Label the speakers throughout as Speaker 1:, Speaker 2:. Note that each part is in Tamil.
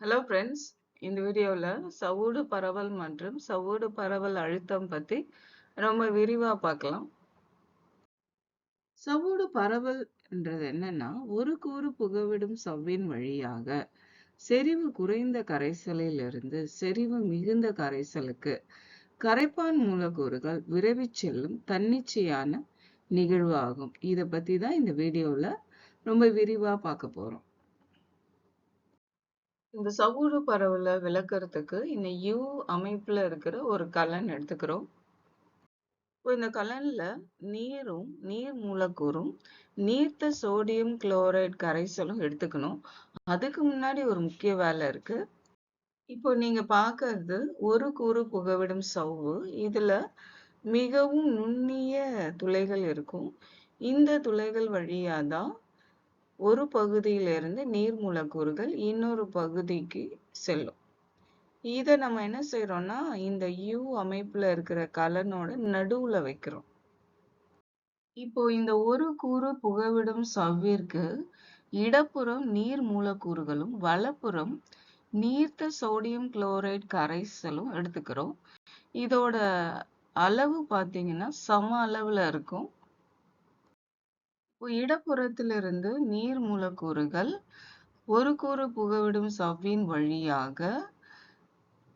Speaker 1: ஹலோ ஃப்ரெண்ட்ஸ் இந்த வீடியோவில் சவுடு பரவல் மற்றும் சவுடு பரவல் அழுத்தம் பற்றி ரொம்ப விரிவாக பார்க்கலாம். சவுடு பரவல் என்றது என்னன்னா ஒரு கூறு புகவிடும் சவ்வின் வழியாக செறிவு குறைந்த கரைசலிலிருந்து செறிவு மிகுந்த கரைசலுக்கு கரைப்பான் மூலக்கூறுகள் விரைவி செல்லும் தன்னிச்சையான நிகழ்வு ஆகும் இதை பற்றி தான் இந்த வீடியோவில் ரொம்ப விரிவாக பார்க்க போகிறோம் இந்த சவுடு பரவலை விளக்குறதுக்கு இந்த யூ அமைப்பில் இருக்கிற ஒரு கலன் எடுத்துக்கிறோம். இப்போ இந்த கலனில் நீரும் நீர் மூலக்கூறும் நீர்த்த சோடியம் குளோரைட் கரைசலும் எடுத்துக்கணும். அதுக்கு முன்னாடி ஒரு முக்கிய வேலை இருக்குது இப்போ நீங்கள் பார்க்கறது ஒரு கூறு புகவிடும் சவ்வு. இதில் மிகவும் நுண்ணிய துளைகள் இருக்கும். இந்த துளைகள் வழியாக தான் ஒரு பகுதியிலிருந்து நீர் மூலக்கூறுகள் இன்னொரு பகுதிக்கு செல்லும். இதை நம்ம என்ன செய்யறோம்னா இந்த யூ அமைப்புல இருக்கிற கலனோட நடுவுல வைக்கிறோம். இப்போ இந்த ஒரு கூறு புகவிடும் சவ்விற்கு இடப்புறம் நீர் மூலக்கூறுகளும் வலப்புறம் நீர்த்த சோடியம் குளோரைட் கரைசலும் எடுத்துக்கிறோம். இதோட அளவு பார்த்தீங்கன்னா சம அளவுல இருக்கும். இடப்புறத்திலிருந்து நீர் மூலக்கூறுகள் ஒரு கூறு புகவிடும் சவ்வின் வழியாக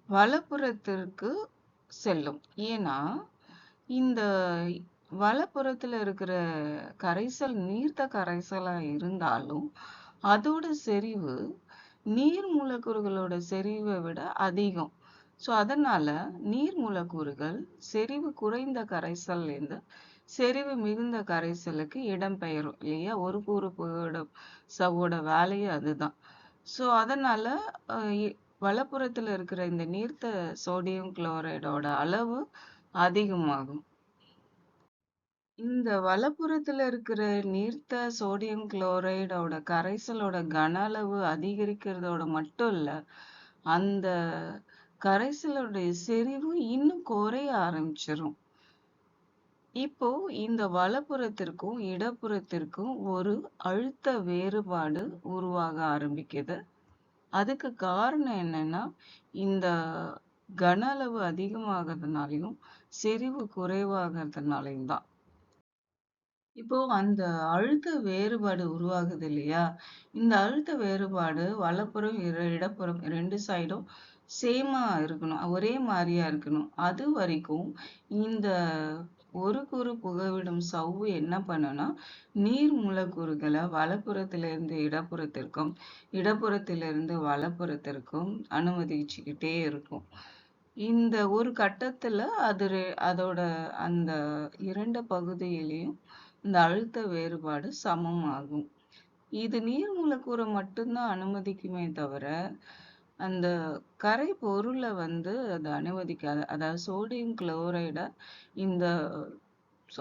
Speaker 1: வலப்புறத்திற்கு செல்லும். ஏன்னா இந்த வலப்புறத்துல இருக்கிற கரைசல் நீர்த்த கரைசலா இருந்தாலும் அதோட செறிவு நீர் மூலக்கூறுகளோட செறிவை விட அதிகம். ஸோ அதனால நீர் மூலக்கூறுகள் செறிவு குறைந்த கரைசல்லேருந்து செறிவு மிகுந்த கரைசலுக்கு இடம்பெயரும் இல்லையா? ஒரு கூறு புகவிடும் சவ்வோட வேலையும் அதுதான். ஸோ அதனால வலப்புறத்துல இருக்கிற இந்த நீர்த்த சோடியம் குளோரைடோட அளவு அதிகமாகும். இந்த வலப்புறத்துல இருக்கிற நீர்த்த சோடியம் குளோரைடோட கரைசலோட கன அளவு அதிகரிக்கிறதோட மட்டும் இல்ல அந்த கரைசலோடைய செறிவு இன்னும் குறைய ஆரம்பிச்சிரும். இப்போ இந்த வலப்புறத்திற்கும் இடப்புறத்திற்கும் ஒரு அழுத்த வேறுபாடு உருவாக ஆரம்பிக்குது. அதுக்கு காரணம் என்னன்னா இந்த கன அளவு அதிகமாகிறதுனாலையும் செறிவு குறைவாகிறதுனாலையும் தான். இப்போ அந்த அழுத்த வேறுபாடு உருவாகுது இல்லையா? இந்த அழுத்த வேறுபாடு வலப்புறம் இடப்புறம் ரெண்டு சைடும் சேமா இருக்கணும். ஒரே மாதிரியா இருக்கணும். அது வரைக்கும் இந்த ஒரு கூறு புகவிடும் சவ்வு என்ன பண்ணுனா நீர் மூலக்கூறுகளை வலப்புறத்திலிருந்து இடப்புறத்திற்கும் இடப்புறத்திலிருந்து வலப்புறத்திற்கும் அனுமதிச்சுக்கிட்டே இருக்கும். இந்த ஒரு கட்டத்துல அது அதோட அந்த இரண்டு பகுதியிலையும் இந்த அழுத்த வேறுபாடு சமமாகும். இது நீர் மூலக்கூறை மட்டும்தான் அனுமதிக்குமே தவிர அந்த கரை பொருளை வந்து அது அனுமதிக்காது. அதாவது சோடியம் குளோரைடை இந்த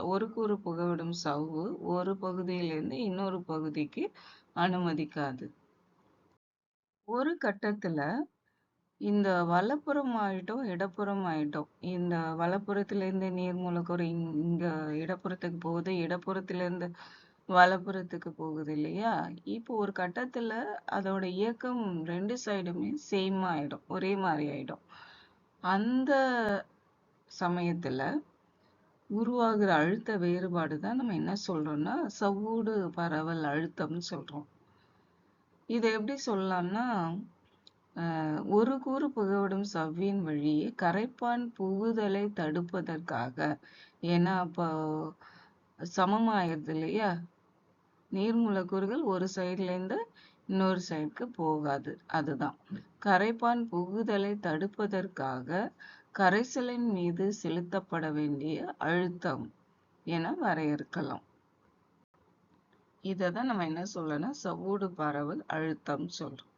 Speaker 1: ஒரு கூறு புகவிடும் சவ்வு ஒரு பகுதியிலிருந்து இன்னொரு பகுதிக்கு அனுமதிக்காது. ஒரு கட்டத்துல இந்த வலப்புறம் ஆயிட்டோம் இடப்புறம் ஆயிட்டோம். இந்த வலப்புறத்திலேருந்து நீர் மூலக்கூறு இங்க இடப்புறத்துக்கு போகுது இடப்புறத்திலேருந்து இருந்து வலப்புறத்துக்கு போகுது இல்லையா? இப்போ ஒரு கட்டத்துல அதோட இயக்கம் ரெண்டு சைடுமே சேம் ஆயிடும். ஒரே மாதிரி ஆயிடும். அந்த சமயத்துல உருவாகிற அழுத்த வேறுபாடு தான் நம்ம என்ன சொல்றோம்னா சவ்வூடு பரவல் அழுத்தம்னு சொல்றோம். இதை எப்படி சொல்லலாம்னா ஒரு கூறு புகவிடும் சவ்வின் வழியே கரைப்பான் புகுதலை தடுப்பதற்காக ஏன்னா அப்போ சமமாயிருது இல்லையா? நீர் மூலக்கூறுகள் ஒரு சைட்லேருந்து இன்னொரு சைடுக்கு போகாது. அதுதான். கரைப்பான் புகுதலை தடுப்பதற்காக கரைசலின் மீது செலுத்தப்பட வேண்டிய அழுத்தம் என வரையறுக்கலாம். இதை தான் நம்ம என்ன சொல்லணும் சவ்வூடு பரவல் அழுத்தம் சொல்றோம்.